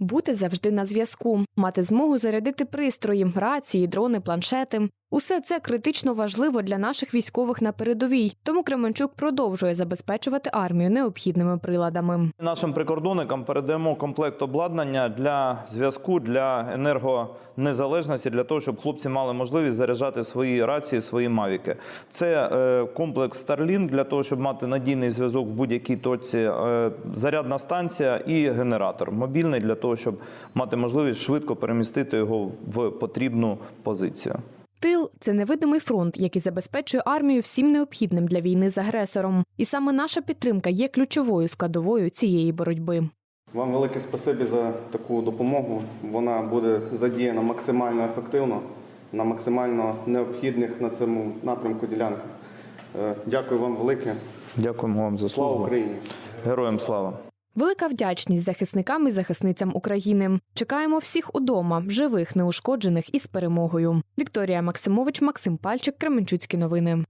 Бути завжди на зв'язку, мати змогу зарядити пристрої, рації, дрони, планшети. Усе це критично важливо для наших військових на передовій. Тому Кременчук продовжує забезпечувати армію необхідними приладами. Нашим прикордонникам передаємо комплект обладнання для зв'язку для енергонезалежності, для того, щоб хлопці мали можливість заряджати свої рації, свої мавіки. Це е, комплекс Starlink для того, щоб мати надійний зв'язок в будь-якій точці, е, зарядна станція і генератор мобільний для того, щоб мати можливість швидко перемістити його в потрібну позицію. Тил це невидимий фронт, який забезпечує армію всім необхідним для війни з агресором. І саме наша підтримка є ключовою складовою цієї боротьби. Вам велике спасибі за таку допомогу. Вона буде задіяна максимально ефективно на максимально необхідних на цьому напрямку ділянках. Е, Дякую вам велике. Дякуємо вам за Слава. Україні! Героям слава! Велика вдячність захисникам і захисницям України. Чекаємо всіх удома, живих, неушкоджених і з перемогою. Вікторія Максимович, Максим Пальчик, Кременчуцькі новини.